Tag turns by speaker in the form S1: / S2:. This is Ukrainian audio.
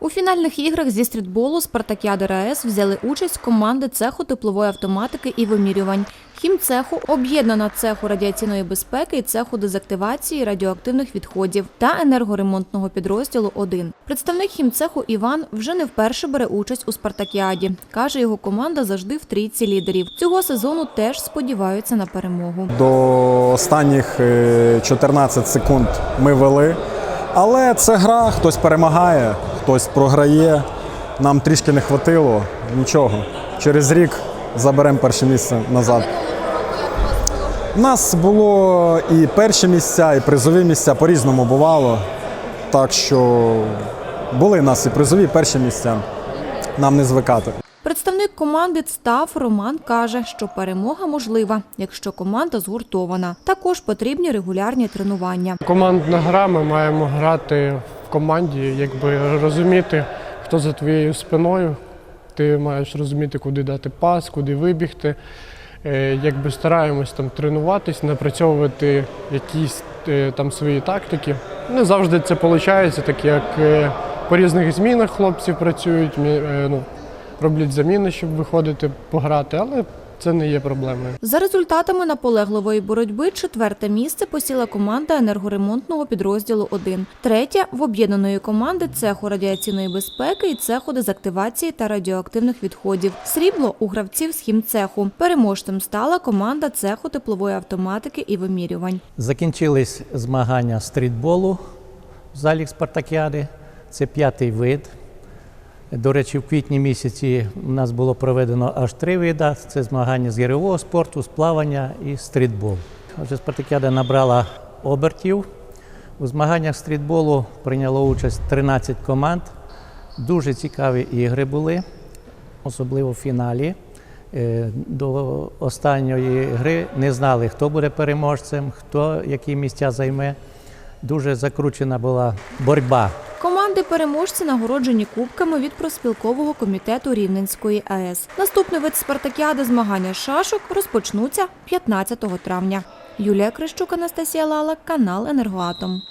S1: У фінальних іграх зі стрітболу Спартакіади РаЕС взяли участь команди цеху теплової автоматики і вимірювань. Хімцеху об'єднана цеху радіаційної безпеки і цеху дезактивації радіоактивних відходів та енергоремонтного підрозділу 1. Представник хімцеху Іван вже не вперше бере участь у Спартакіаді. Каже, його команда завжди в трійці лідерів. Цього сезону теж сподіваються на перемогу.
S2: До останніх е, 14 секунд ми вели. Але це гра, хтось перемагає, хтось програє. Нам трішки не хватило. Нічого. Через рік заберемо перше місце назад. У нас було і перші місця, і призові місця по-різному бувало. Так що були в нас і призові, і перші місця. Нам не звикати.
S1: Представник команди ЦТАФ Роман каже, що перемога можлива, якщо команда згуртована. Також потрібні регулярні тренування.
S3: Командна гра, ми маємо грати в команді, якби розуміти, хто за твоєю спиною. Ти маєш розуміти, куди дати пас, куди вибігти. Е, Якби стараємось там тренуватись, напрацьовувати якісь е, там свої тактики. Не завжди це виходить, так як е, по різних змінах хлопці працюють, ну, роблять заміни, щоб виходити пограти, але це не є проблемою.
S1: За результатами наполегливої боротьби четверте місце посіла команда енергоремонтного підрозділу 1. Третє – в об'єднаної команди цеху радіаційної безпеки і цеху дезактивації та радіоактивних відходів. Срібло у гравців з хімцеху. Переможцем стала команда цеху теплової автоматики і вимірювань.
S4: Закінчились змагання стрітболу в залі Спартакіади. Це п'ятий вид. До речі, в квітні місяці у нас було проведено аж три види. Це змагання з гірьового спорту, з плавання і стрітбол. Отже, Спартакіада набрала обертів. У змаганнях стрітболу прийняло участь 13 команд. Дуже цікаві ігри були, особливо в фіналі. Е, До останньої гри не знали, хто буде переможцем, хто які місця займе. Дуже закручена була боротьба.
S1: Команди переможці нагороджені кубками від проспілкового комітету Рівненської АЕС. Наступний вид спартакіади змагання шашок розпочнуться 15 травня. Юлія Крищук, Анастасія Лала, канал Енергоатом.